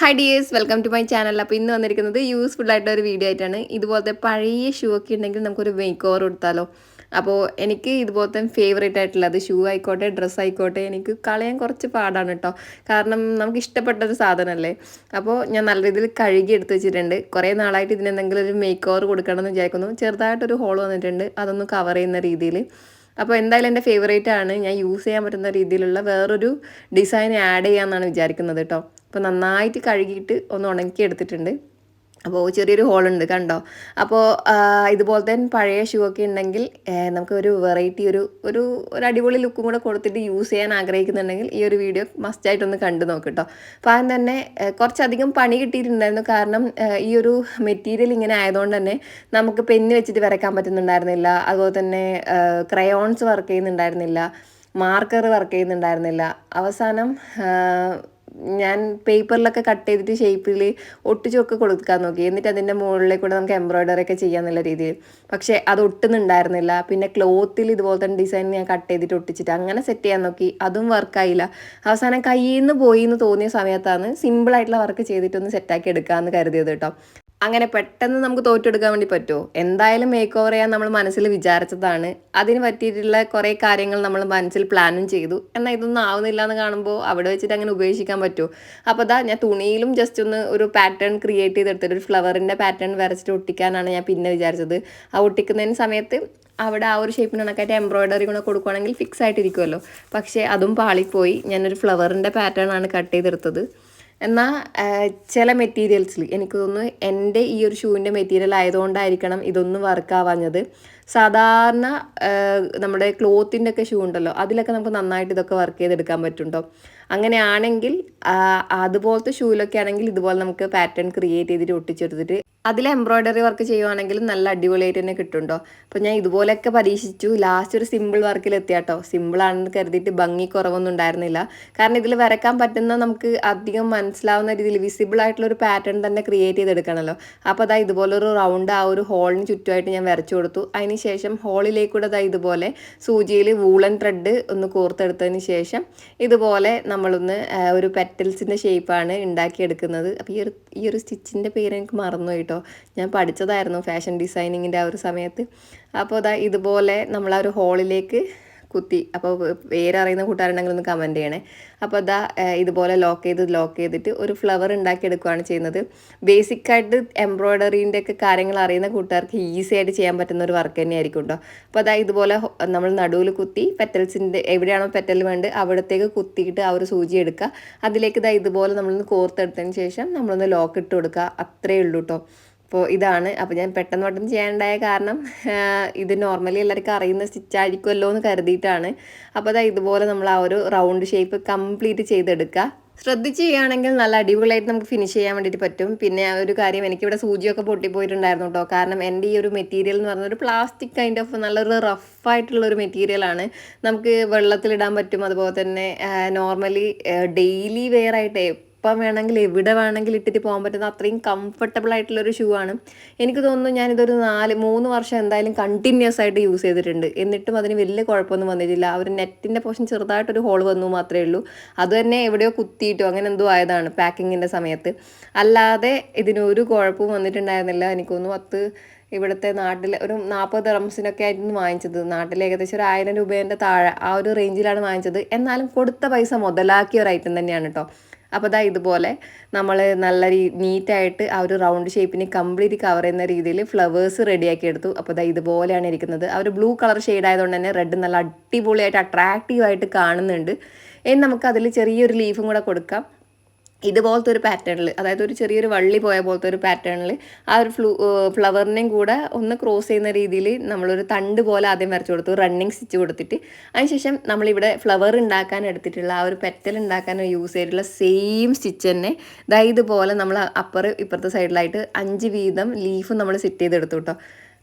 Hi dears welcome to my channel അപ്പോൾ ഇന്ന് വന്നിരിക്കുന്നത് യൂസ്ഫുൾ ആയിട്ടുള്ള ഒരു വീഡിയോ ആയിട്ടാണ്. ഇതുപോലത്തെ പഴയ ഷൂ ഒക്കെ ഉണ്ടെങ്കിൽ നമുക്കൊരു മേക്ക് ഓവർ കൊടുത്താലോ. അപ്പോൾ എനിക്ക് ഇതുപോലത്തെ ഫേവറേറ്റ് ആയിട്ടുള്ളത് ഷൂ ആയിക്കോട്ടെ ഡ്രസ്സ് ആയിക്കോട്ടെ എനിക്ക് കളയാൻ കുറച്ച് പാടാണ് കേട്ടോ കാരണം നമുക്ക് ഇഷ്ടപ്പെട്ട ഒരു സാധനമല്ലേ. അപ്പോൾ ഞാൻ നല്ല രീതിയിൽ കഴുകി എടുത്ത് വെച്ചിട്ടുണ്ട്. കുറേ നാളായിട്ട് ഇതിനെന്തെങ്കിലും ഒരു മേക്ക് ഓവർ കൊടുക്കണമെന്ന് വിചാരിക്കുന്നു. ചെറുതായിട്ടൊരു ഹോൾ വന്നിട്ടുണ്ട്. അതൊന്ന് കവർ ചെയ്യുന്ന രീതിയിൽ. അപ്പോൾ എന്തായാലും എന്റെ ഫേവറേറ്റ് ആണ്. ഞാൻ യൂസ് ചെയ്യാൻ പറ്റുന്ന രീതിയിലുള്ള വേറൊരു ഡിസൈൻ ആഡ് ചെയ്യാമെന്നാണ് വിചാരിക്കുന്നത് കേട്ടോ അപ്പോൾ നന്നായിട്ട് കഴുകിയിട്ട് ഒന്ന് ഉണക്കി എടുത്തിട്ടുണ്ട് അപ്പോൾ ചെറിയൊരു ഹോളുണ്ട് കണ്ടോ? അപ്പോൾ ഇതുപോലത്തെ പഴയ ഷൂ ഒക്കെ ഉണ്ടെങ്കിൽ നമുക്ക് ഒരു വെറൈറ്റി ഒരു ഒരു ഒരു അടിപൊളി ലുക്കും കൂടെ കൊടുത്തിട്ട് യൂസ് ചെയ്യാൻ ആഗ്രഹിക്കുന്നുണ്ടെങ്കിൽ ഈ ഒരു വീഡിയോ മസ്റ്റായിട്ടൊന്ന് കണ്ടു നോക്കിട്ടോ അപ്പോൾ ആദ്യം തന്നെ കുറച്ചധികം പണി കിട്ടിയിട്ടുണ്ടായിരുന്നു. കാരണം ഈ ഒരു മെറ്റീരിയൽ ഇങ്ങനെ ആയതുകൊണ്ട് തന്നെ നമുക്ക് പെന്ന് വെച്ചിട്ട് വരയ്ക്കാൻ പറ്റുന്നുണ്ടായിരുന്നില്ല. അതുപോലെ തന്നെ ക്രയോൺസ് വർക്ക് ചെയ്യുന്നുണ്ടായിരുന്നില്ല. മാർക്കർ വർക്ക് ചെയ്യുന്നുണ്ടായിരുന്നില്ല. അവസാനം ഞാൻ പേപ്പറിലൊക്കെ കട്ട് ചെയ്തിട്ട് ഷേപ്പിൽ ഒട്ടിച്ചൊക്കെ കൊടുക്കാൻ നോക്കി. എന്നിട്ട് അതിന്റെ മുകളിലേക്ക് കൂടെ നമുക്ക് എംബ്രോയ്ഡറി ഒക്കെ ചെയ്യാമെന്നുള്ള രീതിയിൽ. പക്ഷേ അത് ഒട്ടുന്നുണ്ടായിരുന്നില്ല. പിന്നെ ക്ലോത്തിൽ ഇതുപോലത്തെ ഡിസൈൻ ഞാൻ കട്ട് ചെയ്തിട്ട് ഒട്ടിച്ചിട്ട് അങ്ങനെ സെറ്റ് ചെയ്യാൻ നോക്കി. അതും വർക്കായില്ല അവസാനം കയ്യിൽ നിന്ന് പോയി എന്ന് തോന്നിയ സമയത്താണ് സിമ്പിളായിട്ടുള്ള വർക്ക് ചെയ്തിട്ടൊന്ന് സെറ്റാക്കി എടുക്കാമെന്ന് കരുതിയത് കേട്ടോ. അങ്ങനെ പെട്ടെന്ന് നമുക്ക് തോറ്റെടുക്കാൻ വേണ്ടി പറ്റുമോ? എന്തായാലും മേക്ക് ഓവർ ചെയ്യാൻ നമ്മൾ മനസ്സിൽ വിചാരിച്ചതാണ്. അതിന് പറ്റിയിട്ടുള്ള കുറേ കാര്യങ്ങൾ നമ്മൾ മനസ്സിൽ പ്ലാനും ചെയ്തു. എന്നാൽ ഇതൊന്നും ആവുന്നില്ല എന്ന് കാണുമ്പോൾ അവിടെ വെച്ചിട്ട് അങ്ങനെ ഉപേക്ഷിക്കാൻ പറ്റുമോ? അപ്പോൾ അതാ ഞാൻ തുണിയിലും ജസ്റ്റ് ഒന്ന് ഒരു പാറ്റേൺ ക്രിയേറ്റ് ചെയ്തെടുത്തിട്ട് ഒരു ഫ്ലവറിന്റെ പാറ്റേൺ വരച്ചിട്ട് ഒട്ടിക്കാനാണ് ഞാൻ പിന്നെ വിചാരിച്ചത്. ആ ഒട്ടിക്കുന്നതിന് സമയത്ത് അവിടെ ആ ഒരു ഷേപ്പിന് കണക്കായിട്ട് എംബ്രോയിഡറി കൂടെ കൊടുക്കുകയാണെങ്കിൽ ഫിക്സ് ആയിട്ടിരിക്കുമല്ലോ പക്ഷേ അതും പാളിപ്പോയി. ഞാനൊരു ഫ്ലവറിന്റെ പാറ്റേൺ ആണ് കട്ട് ചെയ്തെടുത്തത്. എന്നാൽ ചില മെറ്റീരിയൽസിൽ എനിക്ക് തോന്നുന്നു എന്റെ ഈ ഒരു ഷൂവിന്റെ മെറ്റീരിയൽ ആയതുകൊണ്ടായിരിക്കണം ഇതൊന്നും വർക്കാവാഞ്ഞത് സാധാരണ നമ്മുടെ ക്ലോത്തിന്റെ ഒക്കെ ഷൂ ഉണ്ടല്ലോ അതിലൊക്കെ നമുക്ക് നന്നായിട്ട് ഇതൊക്കെ വർക്ക് ചെയ്തെടുക്കാൻ പറ്റുണ്ടോ? അങ്ങനെയാണെങ്കിൽ അതുപോലത്തെ ഷൂവിലൊക്കെ ആണെങ്കിൽ ഇതുപോലെ നമുക്ക് പാറ്റേൺ ക്രിയേറ്റ് ചെയ്തിട്ട് ഒട്ടിച്ചെടുത്തിട്ട് അതിൽ എംബ്രോയ്ഡറി വർക്ക് ചെയ്യുവാണെങ്കിൽ നല്ല അടിപൊളിയായിട്ട് തന്നെ കിട്ടുന്നുണ്ടോ അപ്പോൾ ഞാൻ ഇതുപോലെയൊക്കെ പരീക്ഷിച്ചു. ലാസ്റ്റ് ഒരു സിമ്പിൾ വർക്കിൽ എത്തിയാട്ടോ. സിമ്പിളാണെന്ന് കരുതിയിട്ട് ഭംഗി കുറവൊന്നും ഉണ്ടായിരുന്നില്ല. കാരണം ഇതിൽ വരക്കാൻ പറ്റുന്ന നമുക്ക് അധികം മനസ്സിലാവുന്ന രീതിയിൽ വിസിബിൾ ആയിട്ടുള്ള ഒരു പാറ്റേൺ തന്നെ ക്രിയേറ്റ് ചെയ്തെടുക്കണമല്ലോ അപ്പോൾ അതാ ഇതുപോലൊരു റൗണ്ട് ആ ഒരു ഹോളിന് ചുറ്റുമായിട്ട് ഞാൻ വരച്ചു കൊടുത്തു. അതിന് ശേഷം ഹോളിലേക്കൂടെ അതാ ഇതുപോലെ സൂചിയിൽ വൂളൻ ത്രെഡ് ഒന്ന് കോർത്തെടുത്തതിന് ശേഷം ഇതുപോലെ നമ്മളൊന്ന് ഒരു പെറ്റൽസിന്റെ ഷേപ്പാണ് ഉണ്ടാക്കിയെടുക്കുന്നത്. അപ്പോൾ ഈ ഒരു ഈ ഒരു സ്റ്റിച്ചിന്റെ പേര് എനിക്ക് മറന്നു കേട്ടോ ഞാൻ പഠിച്ചതായിരുന്നു ഫാഷൻ ഡിസൈനിങ്ങിന്റെ ആ ഒരു സമയത്ത്. അപ്പോൾ ഇതാ ഇതുപോലെ നമ്മൾ ആ ഒരു ഹോളിലേക്ക് കുത്തി. അപ്പോൾ പേരറിയുന്ന കൂട്ടുകാരുണ്ടെങ്കിൽ ഒന്ന് കമന്റ് ചെയ്യണേ. അപ്പോൾ അതാ ഇതുപോലെ ലോക്ക് ചെയ്ത് ലോക്ക് ചെയ്തിട്ട് ഒരു ഫ്ലവർ ഉണ്ടാക്കിയെടുക്കുകയാണ് ചെയ്യുന്നത്. ബേസിക്കായിട്ട് എംബ്രോയ്ഡറിന്റെ ഒക്കെ കാര്യങ്ങൾ അറിയുന്ന കൂട്ടുകാർക്ക് ഈസി ആയിട്ട് ചെയ്യാൻ പറ്റുന്ന ഒരു വർക്ക് തന്നെയായിരിക്കും കേട്ടോ അപ്പോൾ അതാ ഇതുപോലെ നമ്മൾ നടുവിൽ കുത്തി പെറ്റൽസിന്റെ എവിടെയാണോ പെറ്റൽ വേണ്ടത് അവിടത്തേക്ക് കുത്തിയിട്ട് ആ ഒരു സൂചി എടുക്കുക. അതിലേക്ക് ഇതാ ഇതുപോലെ നമ്മളൊന്ന് കോർത്തെടുത്തതിന് ശേഷം നമ്മളൊന്ന് ലോക്ക് ഇട്ട് കൊടുക്കുക. അത്രേ ഉള്ളൂ കേട്ടോ അപ്പോൾ ഇതാണ്. അപ്പോൾ ഞാൻ പെട്ടെന്ന് പെട്ടെന്ന് ചെയ്യാനുണ്ടായ കാരണം ഇത് നോർമലി എല്ലാവർക്കും അറിയുന്ന സ്റ്റിച്ചായിരിക്കുമല്ലോ എന്ന് കരുതിയിട്ടാണ്. അപ്പോൾ അതാ ഇതുപോലെ നമ്മൾ ആ ഒരു റൗണ്ട് ഷേപ്പ് കംപ്ലീറ്റ് ചെയ്തെടുക്കുക ശ്രദ്ധിച്ച് ചെയ്യുകയാണെങ്കിൽ നല്ല അടിപൊളിയായിട്ട് നമുക്ക് ഫിനിഷ് ചെയ്യാൻ വേണ്ടിയിട്ട് പറ്റും. പിന്നെ ഒരു കാര്യം എനിക്കിവിടെ സൂചിയൊക്കെ പൊട്ടിപ്പോയിട്ടുണ്ടായിരുന്നു കേട്ടോ. കാരണം എന്റെ ഈ ഒരു മെറ്റീരിയൽ എന്ന് പറഞ്ഞൊരു പ്ലാസ്റ്റിക് കൈൻഡ് ഓഫ് നല്ലൊരു റഫായിട്ടുള്ള ഒരു മെറ്റീരിയലാണ് നമുക്ക് വെള്ളത്തിലിടാൻ പറ്റും. അതുപോലെ തന്നെ നോർമലി ഡെയിലി വെയർ ആയിട്ട് എപ്പം വേണമെങ്കിൽ എവിടെ വേണമെങ്കിൽ ഇട്ടിട്ട് പോകാൻ പറ്റുന്ന അത്രയും കംഫർട്ടബിൾ ആയിട്ടുള്ള ഒരു ഷൂ ആണ്. എനിക്ക് തോന്നുന്നു ഞാനിതൊരു നാല് മൂന്ന് വർഷം എന്തായാലും കണ്ടിന്യൂസ് ആയിട്ട് യൂസ് ചെയ്തിട്ടുണ്ട്. എന്നിട്ടും അതിന് വലിയ കുഴപ്പമൊന്നും വന്നിട്ടില്ല. ആ ഒരു നെറ്റിന്റെ പോർഷൻ ചെറുതായിട്ടൊരു ഹോൾ വന്നു മാത്രമേ ഉള്ളൂ. അത് തന്നെ എവിടെയോ കുത്തിയിട്ടോ അങ്ങനെ എന്തോ ആയതാണ് പാക്കിങ്ങിന്റെ സമയത്ത്. അല്ലാതെ ഇതിനൊരു കുഴപ്പവും വന്നിട്ടുണ്ടായിരുന്നില്ല. എനിക്ക് തോന്നുന്നു പത്ത് ഇവിടുത്തെ നാട്ടിൽ ഒരു നാൽപ്പത് റംസിനൊക്കെ ആയിരുന്നു വാങ്ങിച്ചത്. നാട്ടിൽ ഏകദേശം ഒരു ആയിരം രൂപേന്റെ താഴെ ആ ഒരു റേഞ്ചിലാണ് വാങ്ങിച്ചത്. എന്നാലും കൊടുത്ത പൈസ മുതലാക്കിയ ഒരു ഐറ്റം തന്നെയാണ് കേട്ടോ അപ്പോൾ അതാ ഇതുപോലെ നമ്മൾ നല്ല രീ നീറ്റായിട്ട് ആ ഒരു റൗണ്ട് ഷേപ്പിനെ കംപ്ലീറ്റ് കവർ ചെയ്യുന്ന രീതിയിൽ ഫ്ലവേഴ്സ് റെഡിയാക്കി എടുത്തു. അപ്പോൾ അതാ ഇതുപോലെയാണ് ഇരിക്കുന്നത്. ആ ഒരു ബ്ലൂ കളർ ഷെയ്ഡ് ആയതുകൊണ്ട് തന്നെ റെഡ് നല്ല അടിപൊളിയായിട്ട് അട്രാക്റ്റീവായിട്ട് കാണുന്നുണ്ട്. ഇനി നമുക്ക് അതിൽ ചെറിയൊരു ലീഫും കൂടെ കൊടുക്കാം. ഇതുപോലത്തെ ഒരു പാറ്റേണിൽ അതായത് ഒരു ചെറിയൊരു വള്ളി പോയ പോലത്തെ ഒരു പാറ്റേണിൽ ആ ഒരു ഫ്ലൂ ഫ്ലവറിനെയും കൂടെ ഒന്ന് ക്രോസ് ചെയ്യുന്ന രീതിയിൽ നമ്മളൊരു തണ്ട് പോലെ ആദ്യം വരച്ചു കൊടുത്തു റണ്ണിങ് സ്റ്റിച്ച് കൊടുത്തിട്ട്. അതിനുശേഷം നമ്മളിവിടെ ഫ്ലവർ ഉണ്ടാക്കാൻ എടുത്തിട്ടുള്ള ആ ഒരു പെറ്റൽ ഉണ്ടാക്കാൻ യൂസ് ചെയ്തിട്ടുള്ള സെയിം സ്റ്റിച്ച് തന്നെ. ഇതാ ഇതുപോലെ നമ്മൾ അപ്പർ ഇപ്പുറത്തെ സൈഡിലായിട്ട് അഞ്ച് വീതം ലീഫ് നമ്മൾ സെറ്റ് ചെയ്തെടുത്തു കേട്ടോ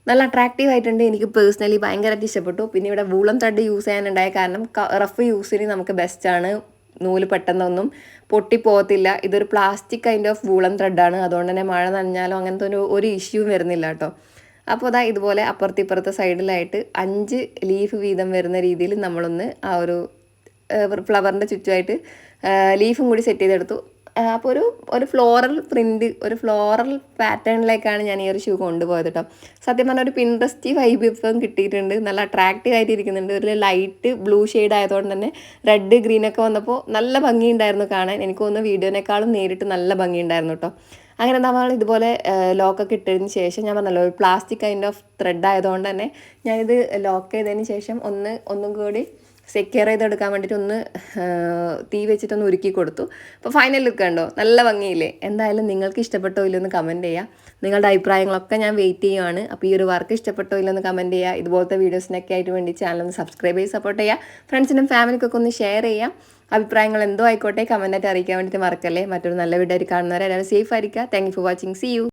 നല്ല അട്രാക്റ്റീവ് ആയിട്ടുണ്ട്. എനിക്ക് പേഴ്സണലി ഭയങ്കരമായിട്ട് ഇഷ്ടപ്പെട്ടു. പിന്നെ ഇവിടെ വൂളം തട്ട് യൂസ് ചെയ്യാനുണ്ടായ കാരണം റഫ് യൂസിന് നമുക്ക് ബെസ്റ്റാണ് നൂൽ പെട്ടെന്നൊന്നും പൊട്ടിപ്പോകത്തില്ല. ഇതൊരു പ്ലാസ്റ്റിക് കൈൻഡ് ഓഫ് വൂളൻ ത്രെഡാണ് അതുകൊണ്ട് തന്നെ മഴ നനഞ്ഞാലോ അങ്ങനത്തെ ഒരു ഒരു ഇഷ്യൂ വരുന്നില്ല കേട്ടോ. അപ്പോൾ അതാ ഇതുപോലെ അപ്പുറത്തിപ്പുറത്ത് സൈഡിലായിട്ട് അഞ്ച് ലീഫ് വീതം വരുന്ന രീതിയിൽ നമ്മളൊന്ന് ആ ഒരു ഫ്ലവറിന്റെ ചുറ്റുമായിട്ട് ലീഫും കൂടി സെറ്റ് ചെയ്തെടുത്തു. അപ്പോൾ ഒരു ഒരു ഫ്ലോറൽ പ്രിന്റ് ഒരു ഫ്ലോറൽ പാറ്റേണിലേക്കാണ് ഞാൻ ഈ ഒരു ഷൂ കൊണ്ടുപോയത് കേട്ടോ സത്യം പറഞ്ഞാൽ ഒരു പിൻട്രസ്റ്റി വൈബ് ഇപ്പം കിട്ടിയിട്ടുണ്ട്. നല്ല അട്രാക്റ്റീവ് ആയിട്ട് ഇരിക്കുന്നുണ്ട് ഒരു ലൈറ്റ് ബ്ലൂ ഷെയ്ഡ് ആയതുകൊണ്ട് തന്നെ റെഡ് ഗ്രീൻ ഒക്കെ വന്നപ്പോൾ നല്ല ഭംഗിയുണ്ടായിരുന്നു കാണാൻ. എനിക്ക് തോന്നുന്നു വീഡിയോനേക്കാളും നേരിട്ട് നല്ല ഭംഗിയുണ്ടായിരുന്നു കേട്ടോ അങ്ങനെ നമ്മൾ ഇതുപോലെ ലോക്കൊക്കെ ഇട്ടതിന് ശേഷം ഞാൻ പറഞ്ഞല്ലോ ഒരു പ്ലാസ്റ്റിക് കൈൻഡ് ഓഫ് ത്രെഡ് ആയതുകൊണ്ട് തന്നെ ഞാനിത് ലോക്ക് ചെയ്തതിന് ശേഷം ഒന്ന് ഒന്നും കൂടി സെക്യൂർ ചെയ്തെടുക്കാൻ വേണ്ടിയിട്ട് ഒന്ന് തീ വെച്ചിട്ടൊന്ന് ഉരുക്കി കൊടുത്തു. അപ്പോൾ ഫൈനൽ ലുക്ക് കണ്ടോ? നല്ല ഭംഗിയില്ലേ? എന്തായാലും നിങ്ങൾക്ക് ഇഷ്ടപ്പെട്ടോ ഇല്ലെന്ന് കമന്റ് ചെയ്യുക നിങ്ങളുടെ അഭിപ്രായങ്ങളൊക്കെ ഞാൻ വെയിറ്റ് ചെയ്യുവാണ്. അപ്പോൾ ഈ ഒരു വർക്ക് ഇഷ്ടപ്പെട്ടോ ഇല്ലെന്ന് കമന്റ് ചെയ്യുക ഇതുപോലത്തെ വീഡിയോസിനൊക്കെ ആയിട്ട് വേണ്ടി ചാനൽ ഒന്ന് സബ്സ്ക്രൈബ് ചെയ്ത് സപ്പോർട്ട് ചെയ്യുക ഫ്രണ്ട്സിനും ഫാമിലിക്കൊക്കെ ഒന്ന് ഷെയർ ചെയ്യുക അഭിപ്രായങ്ങൾ എന്തോ ആയിക്കോട്ടെ കമന്റായിട്ട് അറിയിക്കാൻ വേണ്ടിയിട്ട് മറക്കല്ലേ? മറ്റൊരു നല്ല വീഡിയോ ആയിട്ട് കാണുന്നവരെ എല്ലാവരും സേഫ് ആയിരിക്കുക. Thank for watching see you